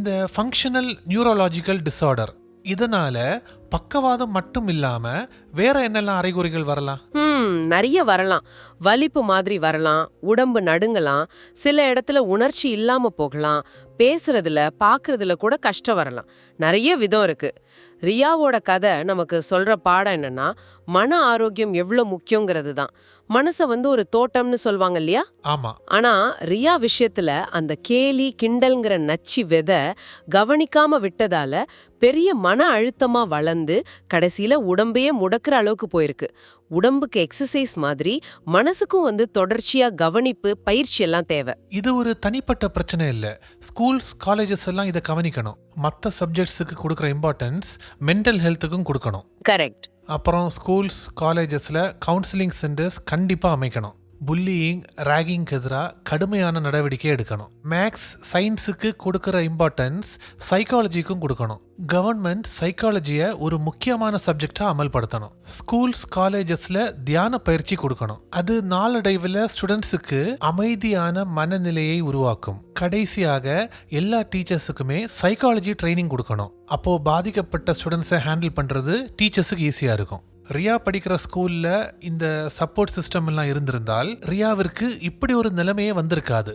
இந்த functional neurological disorder இதனால பக்கவாதம் மட்டும் இல்லாம வேற என்னெல்லாம் அறிகுறிகள் வரலாம்? நிறைய வரலாம். வலிப்பு மாதிரி வரலாம் உடம்பு நடுங்கலாம் சில இடத்துல உணர்ச்சி இல்லாம போகலாம் பேசுறதுல பாக்குறதுல கூட கஷ்டம் வரலாம். நிறைய விதம் இருக்கு. ரியாவோட கதை நமக்கு சொல்ற பாடம் என்னன்னா மன ஆரோக்கியம் எவ்வளவு முக்கியங்கிறது தான். மனசை வந்து ஒரு தோட்டம்னு சொல்வாங்க இல்லையா? ஆமா. ஆனா ரியா விஷயத்துல அந்த கேலி கிண்டல்ங்கிற நச்சு விதை கவனிக்காம விட்டதால பெரிய மன அழுத்தமா வளர்ந்து கடைசியில உடம்பையே முடக்குற அளவுக்கு போயிருக்கு. உடம்புக்கு எக்ஸசைஸ் மாதிரி மனசுக்கும் வந்து தொடர்ச்சியா கவனிப்பு பயிற்சி எல்லாம் தேவை. இது ஒரு தனிப்பட்ட பிரச்சனை இல்லை. ஸ்கூல்ஸ் காலேஜஸ் எல்லாம் இதை கவனிக்கணும். மற்ற சப்ஜெக்ட்ஸுக்கு கொடுக்குற இம்பார்ட்டன்ஸ் மென்டல் ஹெல்த்துக்கும் கொடுக்கணும். கரெக்ட் அப்புறம் ஸ்கூல்ஸ் காலேஜஸில் கவுன்சிலிங் சென்டர்ஸ் கண்டிப்பாக அமைக்கணும். புல்லியிங் ராகிங்க்கு எதிராக கடுமையான நடவடிக்கை எடுக்கணும். மேக்ஸ் சயின்ஸுக்கு கொடுக்குற இம்பார்ட்டன்ஸ் சைக்காலஜிக்கும் கொடுக்கணும். கவர்மெண்ட் சைக்காலஜியை ஒரு முக்கியமான சப்ஜெக்டாக அமல்படுத்தணும். ஸ்கூல்ஸ் காலேஜஸில் தியான பயிற்சி கொடுக்கணும். அது நாளடைவில் ஸ்டூடெண்ட்ஸுக்கு அமைதியான மனநிலையை உருவாக்கும். கடைசியாக எல்லா டீச்சர்ஸுக்குமே சைக்காலஜி ட்ரைனிங் கொடுக்கணும். அப்போது பாதிக்கப்பட்ட ஸ்டூடெண்ட்ஸை ஹேண்டில் பண்ணுறது டீச்சர்ஸுக்கு ஈஸியாக இருக்கும். ரியா படிக்கிற ஸ்கூல்ல இந்த சப்போர்ட் சிஸ்டம் எல்லாம் இருந்திருந்தால் ரியாவிற்கு இப்படி ஒரு நிலைமையே வந்திருக்காது.